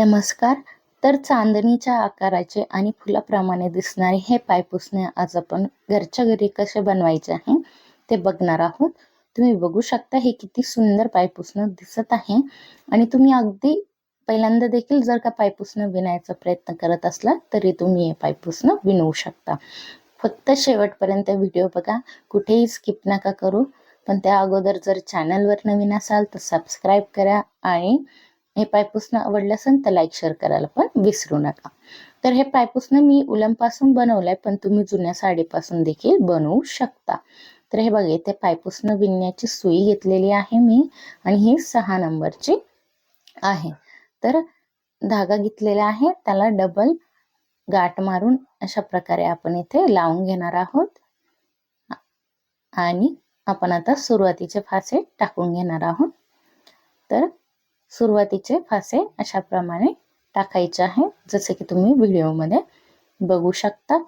नमस्कार. तर चांदणीच्या आकाराचे आणि फुलाप्रमाणे दिसणारे हे पायपुसणे आज आपण घरच्या घरी कसे बनवायचे आहे ते बघणार आहोत. तुम्ही बघू शकता हे किती सुंदर पायपुसणं दिसत आहे. आणि तुम्ही अगदी पहिल्यांदा देखील जर का पायपुसणं विणायचा प्रयत्न करत असला तरी तुम्ही हे पायपुसणं विणवू शकता. फक्त शेवटपर्यंत व्हिडिओ बघा कुठेही स्किप नका करू. पण त्या अगोदर जर चॅनलवर नवीन असाल तर सबस्क्राईब करा आणि हे पायपुसणं आवडलं असेल तर लाईक शेअर करायला पण विसरू नका. तर हे पायपुसणं मी उलमपासून बनवलंय पण तुम्ही जुन्या साडीपासून देखील बनवू शकता. तर हे बघा इथे पायपुसणं विणण्याची सुई घेतलेली आहे मी आणि ही सहा नंबरची आहे. तर धागा घेतलेला आहे त्याला डबल गाठ मारून अशा प्रकारे आपण इथे लावून घेणार आहोत. आणि आपण आता सुरुवातीचे फासे टाकून घेणार आहोत. तर सुरुवातीचे फासे अशा प्रमाणे टाकायचे आहे. जसे की तुम्ही व्हिडिओमध्ये बघू शकता.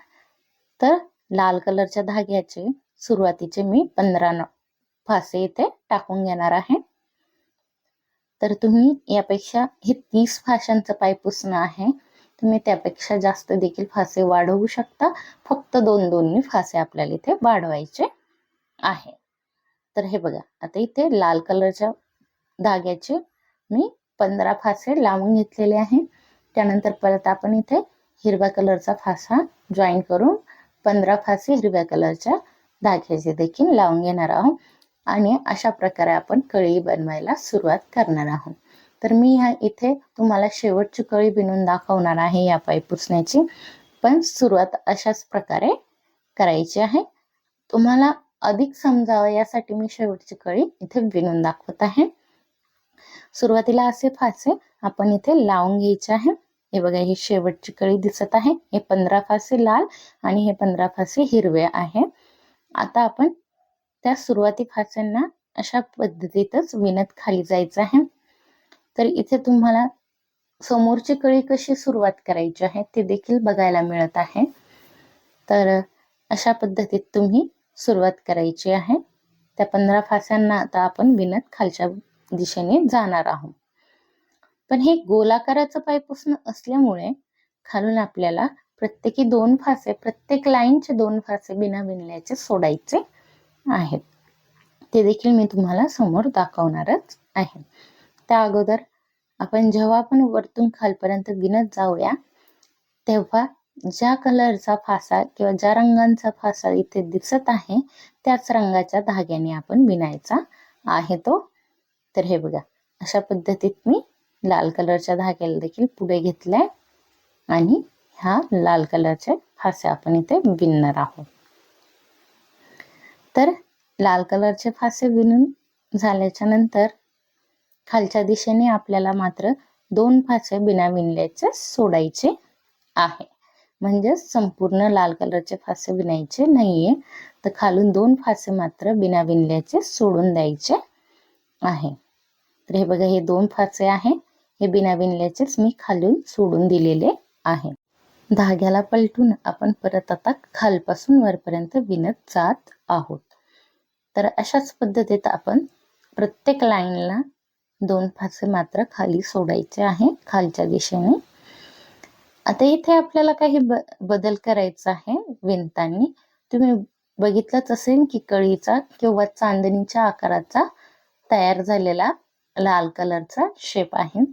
तर लाल कलरच्या धाग्याचे सुरुवातीचे मी पंधरा फासे इथे टाकून घेणार आहे. तर तुम्ही यापेक्षा हे तीस फाशांचं पायपुसणं आहे. तुम्ही त्यापेक्षा जास्त देखील फासे वाढवू शकता. फक्त दोन दोन्ही फासे आपल्याला इथे वाढवायचे आहे. तर हे बघा आता इथे लाल कलरच्या धाग्याचे मी पंधरा फासे लावून घेतलेले आहे. त्यानंतर परत आपण इथे हिरव्या कलरचा फासा जॉईन करून पंधरा फासे हिरव्या कलरच्या धाग्याचे देखील लावून घेणार आहोत. आणि अशा प्रकारे आपण कळी बनवायला सुरुवात करणार आहोत. तर मी ह्या इथे तुम्हाला शेवटची कळी बिनून दाखवणार आहे या पाय पुसण्याची. पण सुरुवात अशाच प्रकारे करायची आहे. तुम्हाला अधिक समजावं यासाठी मी शेवटची कळी इथे विणून दाखवत आहे. सुरुवातीला असे फासे आपण इथे लावून घ्यायचे आहे. हे बघा ही शेवटची कळी दिसत आहे. हे पंधरा फासे लाल आणि हे पंधरा फासे हिरवे आहे. आता आपण त्या सुरुवाती फास्यांना अशा पद्धतीतच विणत खाली जायचं आहे. तर इथे तुम्हाला समोरची कळी कशी सुरुवात करायची आहे ते देखील बघायला मिळत आहे. तर अशा पद्धतीत तुम्ही सुरुवात करायची आहे. त्या पंधरा फास्यांना आता आपण विणत खालच्या दिशेने जाणार आहोत. पण हे गोलाकाराचं पायपुसणं असल्यामुळे खालून आपल्याला प्रत्येकी दोन फासे प्रत्येक लाईनचे दोन फासे बिना बिनल्याचे सोडायचे आहेत. ते देखील मी तुम्हाला समोर दाखवणारच आहे. त्या अगोदर आपण जेव्हा आपण वरतून खालपर्यंत बिनत जाऊया तेव्हा ज्या कलरचा फासा किंवा ज्या रंगांचा फासा इथे दिसत आहे त्याच रंगाच्या धाग्याने आपण बिनायचा आहे तो तर हे बघा अशा पद्धतीत मी लाल कलरच्या धाग्याला देखील पुढे घेतलाय आणि ह्या लाल कलरचे फासे आपण इथे विणणार आहोत. तर लाल कलरचे फासे विणून झाल्याच्यानंतर खालच्या दिशेने आपल्याला मात्र दोन फासे बिना विणल्याचे सोडायचे आहे. म्हणजे संपूर्ण लाल कलरचे फासे विणायचे नाहीये. तर खालून दोन फासे मात्र बिना विणल्याचे सोडून द्यायचे आहे. तर हे बघा हे दोन फाचे आहे. हे बिना विणल्याचेच मी खालून सोडून दिलेले आहे. धाग्याला पलटून आपण परत आता खालपासून वरपर्यंत विणत जात आहोत. तर अशाच पद्धतीत आपण प्रत्येक लाईनला दोन फासे मात्र खाली सोडायचे आहे खालच्या दिशेने. आता इथे आपल्याला काही ब बदल करायचा आहे विणताना. तुम्ही बघितलंच असेल की कळीचा किंवा चांदणीच्या आकाराचा तयार झालेला लाल कलरचा शेप आहे.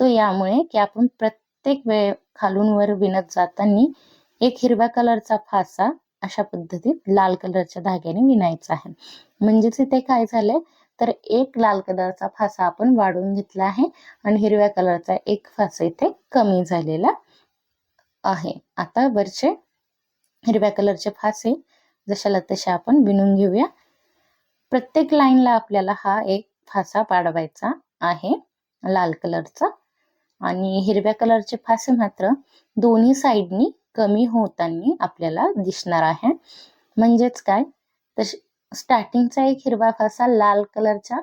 तो यामुळे की आपण प्रत्येक वेळ खालून वर विणत जाताना एक हिरव्या कलरचा फासा अशा पद्धतीत लाल कलरच्या धाग्याने विणायचा आहे. म्हणजेच इथे काय झालंय? तर एक लाल कलरचा फासा आपण वाढून घेतला आहे आणि हिरव्या कलरचा एक फासा इथे कमी झालेला आहे. आता वरचे हिरव्या कलरचे फासे जशाला तसे आपण विणून घेऊया. प्रत्येक लाईनला आपल्याला हा एक फासा पाडवायचा आहे लाल कलरचा. आणि हिरव्या कलरचे फासे मात्र दोन्ही साईडनी कमी होताना आपल्याला दिसणार आहे. म्हणजेच काय? तर स्टार्टिंगचा एक हिरवा फासा लाल कलरच्या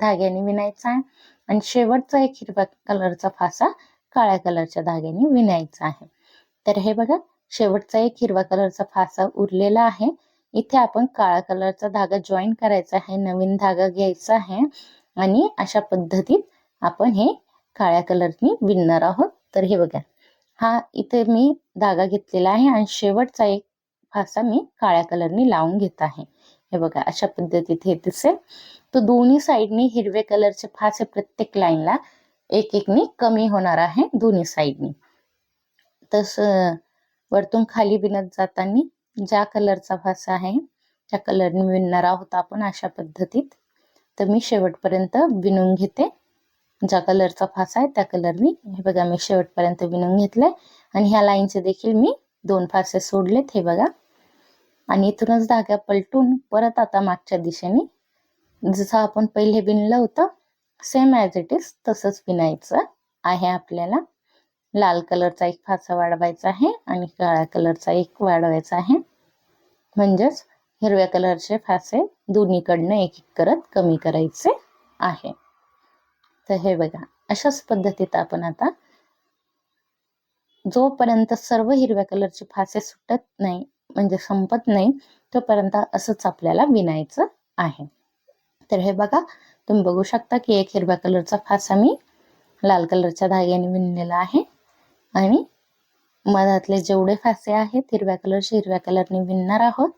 धाग्याने विणायचा आहे. आणि शेवटचा एक हिरव्या कलरचा फासा काळ्या कलरच्या धाग्याने विणायचा आहे. तर हे बघा शेवटचा एक हिरवा कलरचा फासा उरलेला आहे. इथे आपण काळा कलरचा धागा जॉईन करायचा आहे नवीन धागा घ्यायचा आहे आणि अशा पद्धतीत आपण हे काळ्या कलरनी विणणार आहोत. तर हे बघा हा इथे मी धागा घेतलेला आहे आणि शेवटचा एक फासा मी काळ्या कलरनी लावून घेत आहे. हे बघा अशा पद्धतीत हे दिसेल. तर दोन्ही साईडनी हिरवे कलरचे फासे प्रत्येक लाईनला. एक एकनी कमी होणार आहे दोन्ही साईडनी. तस वरतून खाली बिनत जाताना ज्या कलरचा फासा आहे त्या कलरने विणणार आहोत आपण अशा पद्धतीत. तर मी शेवटपर्यंत विणून घेते. ज्या कलरचा फासा आहे त्या कलरनी हे बघा मी शेवटपर्यंत विणून घेतलंय. आणि ह्या लाईनचे देखील मी दोन फासे सोडलेत हे बघा. आणि इथूनच धाग्या पलटून परत आता मागच्या दिशेने. जसं आपण पहिले विणलं होतं सेम ॲज इट इज तसंच विणायचं आहे आपल्याला. लाल कलरचा एक फासा वाढवायचा आहे आणि काळ्या कलरचा एक वाढवायचा आहे. म्हणजेच हिरव्या कलरचे फासे दोन्हीकडनं एक एक करत कमी करायचे आहे. तर हे बघा अशाच पद्धतीत आपण आता जोपर्यंत सर्व हिरव्या कलरचे फासे सुटत नाही म्हणजे संपत नाही तोपर्यंत असंच आपल्याला विणायचं आहे. तर हे बघा तुम्ही बघू शकता की एक हिरव्या कलरचा फासा मी लाल कलरच्या धाग्याने विणलेला आहे. आणि मधातले जेवढे फासे आहेत हिरव्या कलरचे हिरव्या कलरने विणणार आहोत.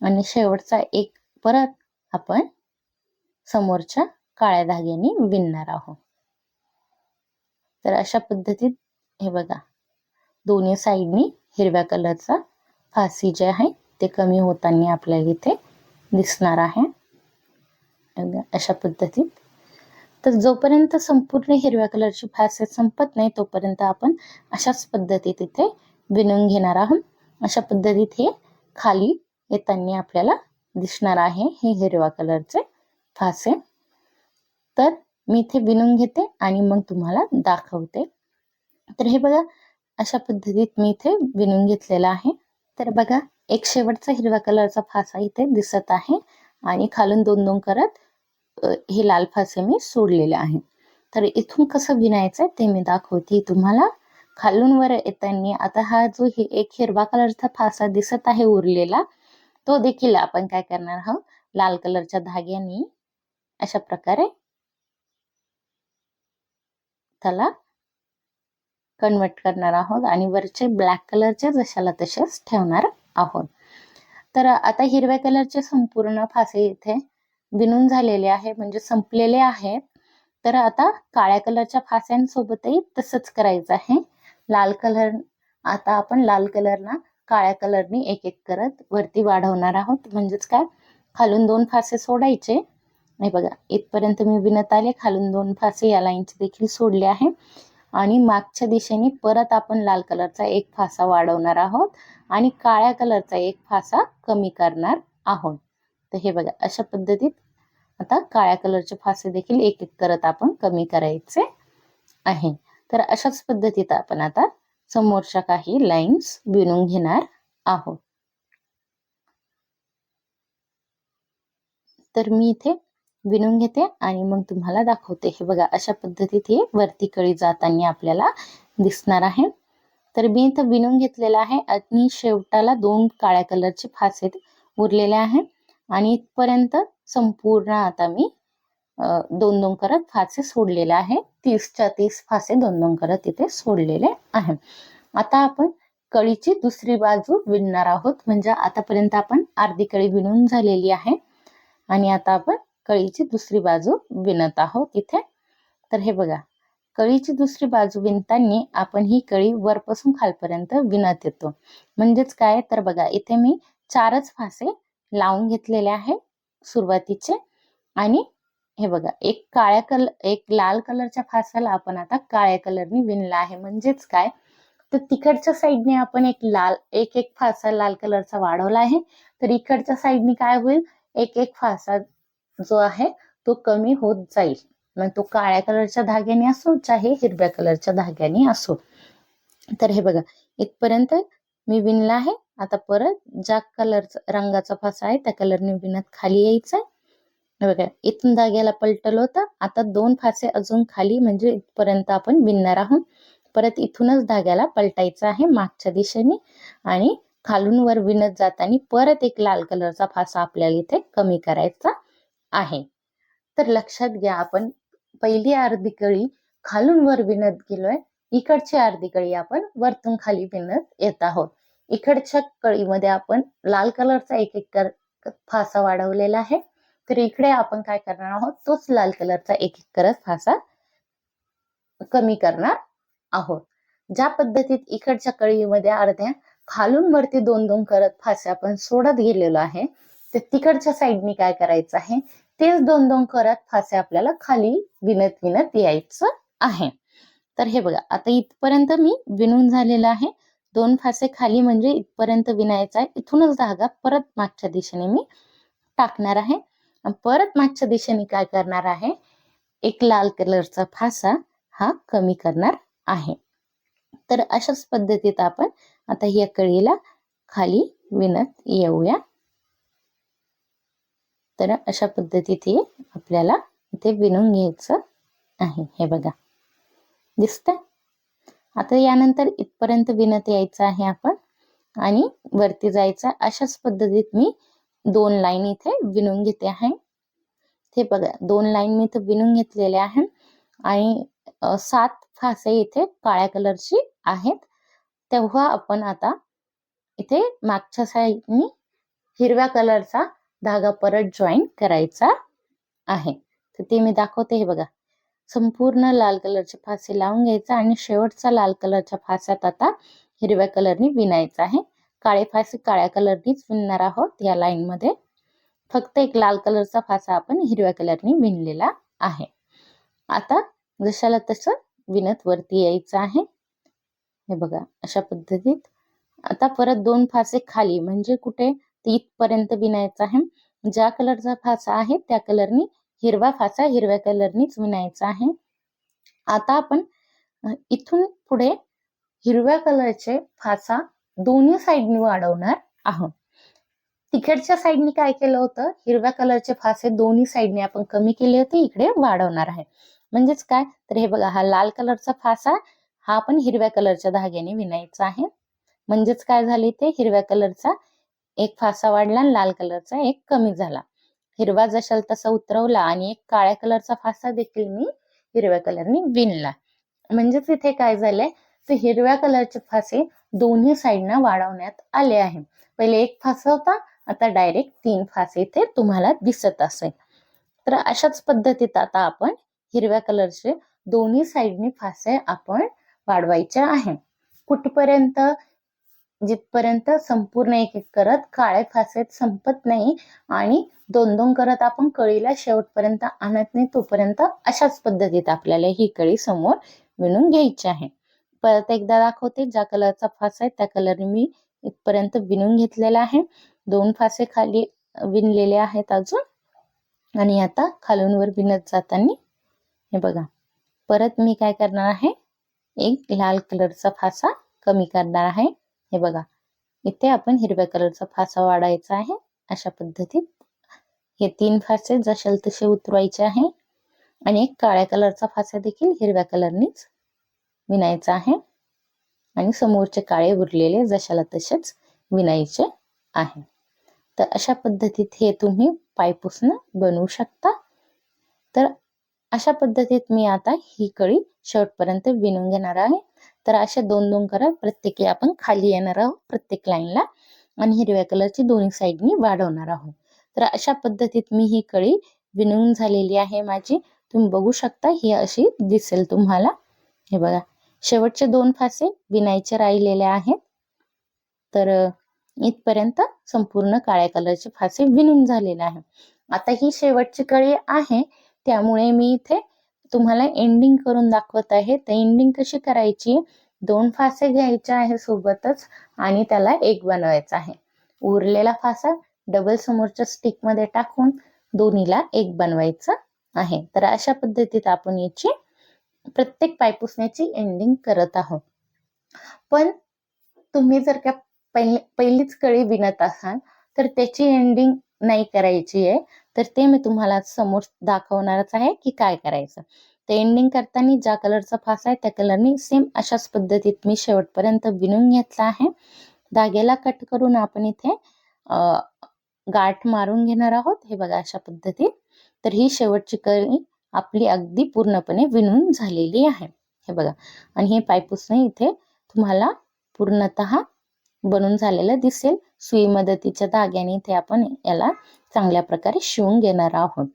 आणि शेवटचा एक परत आपण समोरच्या काळ्या धाग्याने विणणार आहोत. तर अशा पद्धतीत हे बघा दोन्ही साईडनी हिरव्या कलरचा फासी जे आहे ते कमी होताना आपल्याला इथे दिसणार आहे. अशा पद्धतीत तर जोपर्यंत संपूर्ण हिरव्या कलरची फासे संपत नाही तोपर्यंत आपण अशाच पद्धतीत इथे विणून घेणार आहोत. अशा पद्धतीत हे खाली येताना आपल्याला दिसणार आहे हे हिरव्या कलरचे फासे तर मी इथे विणून घेते आणि मग तुम्हाला दाखवते. तर हे बघा अशा पद्धतीत मी इथे विणून घेतलेला आहे. तर बघा एक शेवटचा हिरव्या कलरचा फासा इथे दिसत आहे आणि खालून दोन दोन करत हे लाल फासे मी सोडलेले आहे तर इथून कसं विणायचं ते मी दाखवते तुम्हाला. खालून वर येताना आता हा जो हे एक हिरवा कलरचा फासा दिसत आहे उरलेला तो देखील आपण काय करणार आहोत? लाल कलरच्या धाग्याने अशा प्रकारे त्याला कन्वर्ट करणार आहोत आणि वरचे ब्लॅक कलरचे जशाला तसेच ठेवणार आहोत. तर आता हिरव्या कलरचे संपूर्ण फासे इथे विणून झालेले आहे म्हणजे संपलेले आहेत तर आता काळ्या कलरच्या फास्यांसोबतही तसंच करायचं आहे. लाल कलर आता आपण लाल कलरना काळ्या कलरनी एक एक करत वरती वाढवणार आहोत. म्हणजेच काय? खालून दोन फासे सोडायचे. नाही बघा इथपर्यंत मी विणत आले. खालून दोन फासे या लाईनचे देखील सोडले आहे. आणि मागच्या दिशेने परत आपण लाल कलरचा एक फासा वाढवणार आहोत. आणि काळ्या कलरचा एक फासा कमी करणार आहोत. तर हे बघा अशा पद्धतीत आता काळ्या कलरचे फासे देखील एक एक करत आपण कमी करायचे आहे. तर अशाच पद्धतीत आपण आता समोरच्या काही लाईन्स विणून घेणार आहोत. तर मी इथे विणून घेते आणि मग तुम्हाला दाखवते. हे बघा अशा पद्धतीत हे वरती कळी जाताना आपल्याला दिसणार आहे. तर मी इथं विणून घेतलेला आहे आणि शेवटाला दोन काळ्या कलरचे फासे उरलेले आहे आणि इथपर्यंत संपूर्ण आता मी दोन दोन करत फासे सोडलेले आहे. तीसच्या तीस फासे दोन दोन करत इथे सोडलेले आहे. आता आपण कळीची दुसरी बाजू विणणार आहोत. म्हणजे आतापर्यंत आपण अर्धी कळी विणून झालेली आहे. आणि आता आपण कळीची दुसरी बाजू विणत आहोत इथे. तर हे बघा कळीची दुसरी बाजू विणताना आपण ही कळी वरपासून खालपर्यंत विणत येतो. म्हणजेच काय? तर बघा इथे मी चारच फासे लावून घेतलेले आहे सुरुवातीचे. आणि हे बघा एक काळ्या कलर एक लाल कलरच्या फासाला आपण आता काळ्या कलरने विणला आहे. म्हणजेच काय? तर तिकडच्या साईडने आपण एक लाल एक एक फासा लाल कलरचा वाढवला आहे. तर इकडच्या साईडने काय होईल? एक एक फासा जो आहे तो कमी होत जाईल. मग तो काळ्या कलरच्या धाग्याने असो चाहे हिरव्या कलरच्या धाग्याने असो. तर हे बघा इथपर्यंत मी विणला आहे. आता परत ज्या कलरचा रंगाचा फासा आहे त्या कलरने विणत खाली यायचं बघा इथून धाग्याला पलटल होतं. आता दोन फासे अजून खाली म्हणजे इथपर्यंत आपण विणणार आहोत. परत इथूनच धाग्याला पलटायचं आहे मागच्या दिशेने आणि खालून वर विणत जाताना परत एक लाल कलरचा फासा आपल्याला इथे कमी करायचा आहे. तर लक्षात घ्या आपण पहिली अर्धी कळी खालून वर विणत गेलोय इकडची अर्धी कळी आपण वरतून खाली विणत येत आहोत. इकडच्या कळीमध्ये आपण लाल कलरचा एक एक कर फासा वाढवलेला आहे. तर इकडे आपण काय करणार आहोत? तोच लाल कलरचा एक एक करत फासा कमी करणार आहोत. ज्या पद्धतीत इकडच्या कळीमध्ये अर्ध्या खालून वरती दोन दोन करत फासे आपण सोडत गेलेलो आहे तर तिकडच्या साईडनी काय करायचं आहे? तेच दोन दोन करत फासे आपल्याला खाली विणत विनत यायचं आहे. तर हे बघा आता इथपर्यंत मी विणून झालेलं आहे. दोन फासे खाली म्हणजे इथपर्यंत विणायचा आहे. इथूनच धागा परत मागच्या दिशेने मी टाकणार आहे. परत मागच्या दिशेने काय करणार आहे? एक लाल कलरचा फासा हा कमी करणार आहे. तर अशाच पद्धतीत आपण आता या कळीला खाली विणत येऊया. तर अशा पद्धतीत हे आपल्याला इथे विणून घ्यायचं आहे. हे बघा. दिसतंय? आता यानंतर इथपर्यंत विणत यायचं आहे आपण. आणि वरती जायचं अशाच पद्धतीत मी दोन लाईन इथे विणून घेते आहे. हे बघा दोन लाईन मी इथे विणून घेतलेले आहे. आणि सात फासे इथे काळ्या कलरची आहेत. तेव्हा आपण आता इथे मागच्या साईडनी हिरव्या कलरचा धागा परत जॉईन करायचा आहे. तर ते मी दाखवते हे बघा. संपूर्ण लाल कलरचे फासे लावून घ्यायचा आणि शेवटचा लाल कलरच्या फास्यात आता हिरव्या कलरनी विणायचा आहे. काळे फासे काळ्या कलरनीच विणणार आहोत या लाईनमध्ये फक्त एक लाल कलरचा फासा आपण हिरव्या कलरनी विणलेला आहे. आता जशाला तसं विणत वरती यायचं आहे. हे बघा अशा पद्धतीत. आता परत दोन फासे खाली म्हणजे कुठे? इथपर्यंत विणायचं आहे. ज्या कलरचा फासा आहे त्या कलरनी हिरवा फासा हिरव्या कलरनीच विणायचा आहे. आता आपण इथून पुढे हिरव्या कलरचे फासा दोन्ही साईडनी वाढवणार आहोत. तिकडच्या साईडनी काय केलं होतं? हिरव्या कलरचे फासे दोन्ही साईडने आपण कमी केले होते इकडे वाढवणार आहे. म्हणजेच काय? तर हे बघा हा लाल कलरचा फासा हा आपण हिरव्या कलरच्या धाग्याने विणायचा आहे. म्हणजेच काय झाले ते हिरव्या कलरचा एक फासा वाढला आणि लाल कलरचा एक कमी झाला. हिरवा जशाल तसा उतरवला आणि एक काळ्या कलरचा फासा देखील मी हिरव्या कलरने विणला. म्हणजेच इथे काय झालंय? तर हिरव्या कलरचे फासे दोन्ही साईडना वाढवण्यात आले आहे. पहिले एक फासा होता आता डायरेक्ट तीन फासे इथे तुम्हाला दिसत असेल. तर अशाच पद्धतीत आता आपण हिरव्या कलरचे दोन्ही साईडनी फासे आपण वाढवायचे आहे. कुठपर्यंत? जिथपर्यंत संपूर्ण एक एक करत काळे फासेत संपत नाही आणि दोन दोन करत आपण कळीला शेवटपर्यंत आणत नाही तोपर्यंत अशाच पद्धतीत आपल्याला ही कळी समोर विणून घ्यायची आहे. परत एकदा दाखवते ज्या कलरचा फासा आहे त्या कलर मी इथपर्यंत विणून घेतलेला आहे. दोन फासे खाली विणलेले आहेत अजून आणि आता खालून वर विणत जाताना हे बघा. परत मी काय करणार आहे? एक लाल कलरचा फासा कमी करणार आहे. हे बघा इथे आपण हिरव्या कलरचा फासा वाढायचा आहे. अशा पद्धतीत हे तीन फासे जशाल तसे उतरवायचे आहे. आणि एक काळ्या कलरचा फासा देखील हिरव्या कलरनीच विणायचा आहे. आणि समोरचे काळे उरलेले जशाला तसेच विणायचे आहे. तर अशा पद्धतीत हे तुम्ही पायपुसणं बनवू शकता. तर अशा पद्धतीत मी आता ही कळी शेवटपर्यंत विणून घेणार आहे. तर अशा दोन दोन करा प्रत्येकी आपण खाली येणार आहोत प्रत्येक लाईनला. आणि हिरव्या कलरची दोन्ही साईडनी वाढवणार आहोत. तर अशा पद्धतीत मी ही कळी विणून झालेली आहे माझी. तुम्ही बघू शकता ही अशी दिसेल तुम्हाला. हे बघा शेवटचे दोन फासे विणायचे राहिलेले आहेत. तर इथपर्यंत संपूर्ण काळ्या कलरचे फासे विणून झालेले आहे आता ही शेवटची कळी आहे त्यामुळे मी इथे तुम्हाला एंडिंग करून दाखवत आहे. तर एंडिंग कशी करायची? दोन फासे घ्यायचे आहे सोबतच आणि त्याला एक बनवायचा आहे. उरलेला फासा डबल समोरच्या स्टिकमध्ये टाकून दोन्हीला एक बनवायचं आहे. तर अशा पद्धतीत आपण याची प्रत्येक पायपुसण्याची एंडिंग करत आहोत. पण तुम्ही जर का पहिलीच कळी विणत असाल तर त्याची एंडिंग नाही करायची आहे. तर ते मी तुम्हाला समोर दाखवणारच आहे की काय करायचं. ते एंडिंग करताना ज्या कलरचा फासा आहे त्या कलरनी सेम अशाच पद्धतीत मी शेवटपर्यंत विणून घेतला आहे. धाग्याला कट करून आपण इथे गाठ मारून घेणार आहोत. हे बघा अशा पद्धतीत. तर ही शेवटची कळी आपली अगदी पूर्णपणे विणून झालेली आहे. हे बघा. आणि हे पायपुसणे इथे तुम्हाला पूर्णतः बनून झालेलं दिसेल. सुई मदतीच्या धाग्याने इथे आपण याला चांगल्या प्रकारे शिवून घेणार आहोत.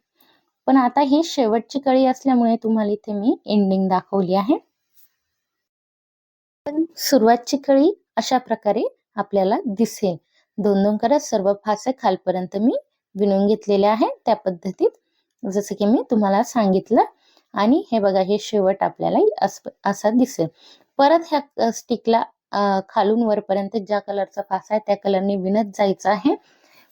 पण आता ही शेवटची कळी असल्यामुळे तुम्हाला इथे मी एंडिंग दाखवली आहे. पण सुरुवातची कळी अशा प्रकारे आपल्याला दिसेल. दोन दोन करत सर्व फासे खालपर्यंत मी विणून घेतलेले आहे त्या पद्धतीत. जसं की मी तुम्हाला सांगितलं. आणि हे बघा हे शेवट आपल्याला असा दिसेल. परत ह्या स्टिकला खालून वरपर्यंत ज्या कलरचा फासा आहे त्या कलरने विणत जायचं आहे.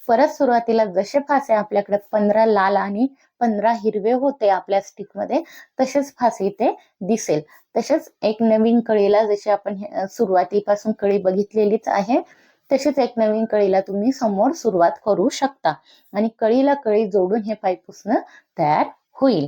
परत सुरुवातीला जसे फासे आपल्याकडे पंधरा लाल आणि पंधरा हिरवे होते आपल्या स्टिकमध्ये तसेच फासे इथे दिसेल. तसेच एक नवीन कळीला जशी आपण सुरुवातीपासून कळी बघितलेलीच आहे तसेच एक नवीन कळीला तुम्ही समोर सुरुवात करू शकता. आणि कळीला कळी जोडून हे पाय पुसणं तयार होईल.